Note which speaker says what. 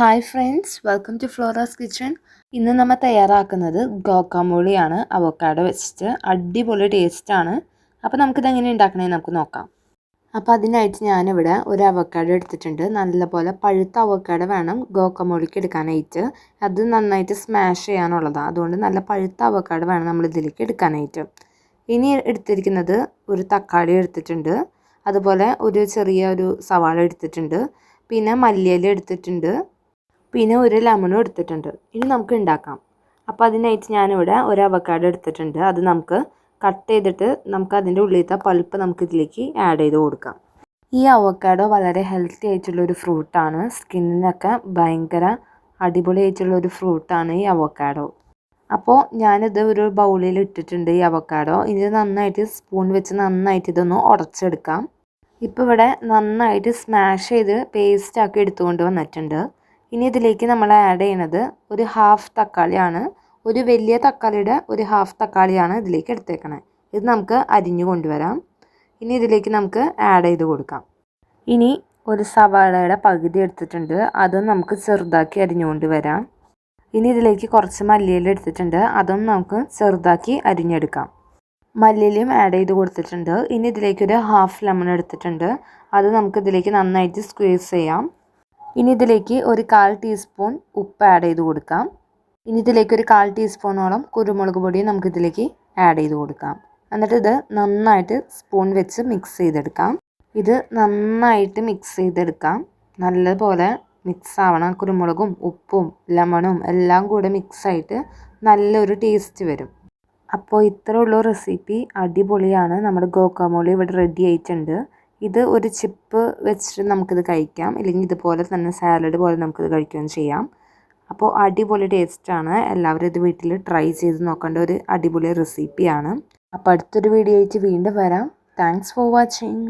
Speaker 1: Hi friends welcome to Flora's kitchen ഇന്ന് നമ്മൾ തയ്യാറാക്കുന്നത് ഗോക്കാമോളിയാണ് അവക്കാട് വെച്ചിട്ട്. അടിപൊളി ടേസ്റ്റാണ് അപ്പോൾ നമുക്കിത് എങ്ങനെ ഉണ്ടാക്കണമെന്ന് നമുക്ക് നോക്കാം. അപ്പോൾ അതിനായിട്ട് ഞാനിവിടെ ഒരു അവക്കാട് എടുത്തിട്ടുണ്ട്. നല്ലപോലെ പഴുത്ത അവക്കാട് വേണം ഗോക്കമോളിക്ക് എടുക്കാനായിട്ട്. അത് നന്നായിട്ട് സ്മാഷ് ചെയ്യാനുള്ളതാണ് അതുകൊണ്ട് നല്ല പഴുത്ത അവക്കാട് വേണം നമ്മൾ ഇതിലേക്ക് എടുക്കാനായിട്ട്. ഇനി എടുത്തിരിക്കുന്നത് ഒരു തക്കാളി എടുത്തിട്ടുണ്ട്. അതുപോലെ ഒരു ചെറിയ ഒരു സവാള എടുത്തിട്ടുണ്ട്. പിന്നെ മല്ലിയില എടുത്തിട്ടുണ്ട്. പിന്നെ ഒരു ലെമണും എടുത്തിട്ടുണ്ട്. ഇനി നമുക്ക് ഉണ്ടാക്കാം. അപ്പോൾ അതിനായിട്ട് ഞാനിവിടെ ഒരു അവക്കാട് എടുത്തിട്ടുണ്ട്. അത് നമുക്ക് കട്ട് ചെയ്തിട്ട് നമുക്ക് അതിന്റെ ഉള്ളിലത്തെ പൾപ്പ് നമുക്ക് ഇതിലേക്ക് ആഡ് ചെയ്ത് കൊടുക്കാം. ഈ അവക്കാഡോ വളരെ ഹെൽത്തി ആയിട്ടുള്ള ഒരു ഫ്രൂട്ടാണ് സ്കിന്നിനൊക്കെ ഭയങ്കര അടിപൊളിയായിട്ടുള്ള ഒരു ഫ്രൂട്ടാണ് ഈ അവക്കാഡോ അപ്പോൾ ഞാനിത് ഒരു ബൗളിൽ ഇട്ടിട്ടുണ്ട് ഈ അവക്കാഡോ ഇത് നന്നായിട്ട് സ്പൂൺ വെച്ച് നന്നായിട്ട് ഇതൊന്ന് ഉടച്ചെടുക്കാം. ഇപ്പോൾ ഇവിടെ നന്നായിട്ട് സ്മാഷ് ചെയ്ത് പേസ്റ്റാക്കി എടുത്തുകൊണ്ട് വന്നിട്ടുണ്ട്. ഇനി ഇതിലേക്ക് നമ്മൾ ആഡ് ചെയ്യണത് ഒരു ഹാഫ് തക്കാളിയാണ്. ഒരു വലിയ തക്കാളിയുടെ ഒരു ഹാഫ് തക്കാളിയാണ് ഇതിലേക്ക് എടുത്തേക്കണേ. ഇത് നമുക്ക് അരിഞ്ഞു കൊണ്ടുവരാം. ഇനി ഇതിലേക്ക് നമുക്ക് ആഡ് ചെയ്ത് കൊടുക്കാം. ഇനി ഒരു സവാളയുടെ പകുതി എടുത്തിട്ടുണ്ട്. അതും നമുക്ക് ചെറുതാക്കി അരിഞ്ഞുകൊണ്ട് വരാം ഇനി ഇതിലേക്ക് കുറച്ച് മല്ലിയില എടുത്തിട്ടുണ്ട്. അതും നമുക്ക് ചെറുതാക്കി അരിഞ്ഞെടുക്കാം. മല്ലിയിലയും ആഡ് ചെയ്ത് കൊടുത്തിട്ടുണ്ട്. ഇനി ഇതിലേക്ക് ഒരു ഹാഫ് ലെമൺ എടുത്തിട്ടുണ്ട്. അത് നമുക്ക് ഇതിലേക്ക് നന്നായിട്ട് സ്ക്വീസ് ചെയ്യാം. ഇനി ഇതിലേക്ക് ഒരു കാൽ ടീസ്പൂൺ ഉപ്പ് ആഡ് ചെയ്ത് കൊടുക്കാം. ഇനി ഇതിലേക്ക് ഒരു കാൽ ടീസ്പൂണോളം കുരുമുളക് പൊടി നമുക്ക് ഇതിലേക്ക് ആഡ് ചെയ്ത് കൊടുക്കാം. എന്നിട്ട് ഇത് നന്നായിട്ട് സ്പൂൺ വെച്ച് മിക്സ് ചെയ്തെടുക്കാം. ഇത് നന്നായിട്ട് മിക്സ് ചെയ്തെടുക്കാം. നല്ലപോലെ മിക്സ് ആവണം. കുരുമുളകും ഉപ്പും ലെമണും എല്ലാം കൂടെ മിക്സായിട്ട് നല്ലൊരു ടേസ്റ്റ് വരും. അപ്പോൾ ഇത്രയുള്ള റെസിപ്പി അടിപൊളിയാണ്. നമ്മുടെ ഗോക്കാമോളി ഇവിടെ റെഡി ആയിട്ടുണ്ട്. ഇത് ഒരു ചിപ്പ് വെച്ചിട്ട് നമുക്കിത് കഴിക്കാം. ഇല്ലെങ്കിൽ ഇതുപോലെ തന്നെ സാലഡ് പോലെ നമുക്കിത് കഴിക്കുകയും ചെയ്യാം. അപ്പോൾ അടിപൊളി ടേസ്റ്റാണ് എല്ലാവരും ഇത് വീട്ടിൽ ട്രൈ ചെയ്ത് നോക്കേണ്ട ഒരു അടിപൊളി റെസിപ്പിയാണ് അപ്പോൾ അടുത്തൊരു വീഡിയോ ആയിട്ട് വീണ്ടും വരാം. Thanks for watching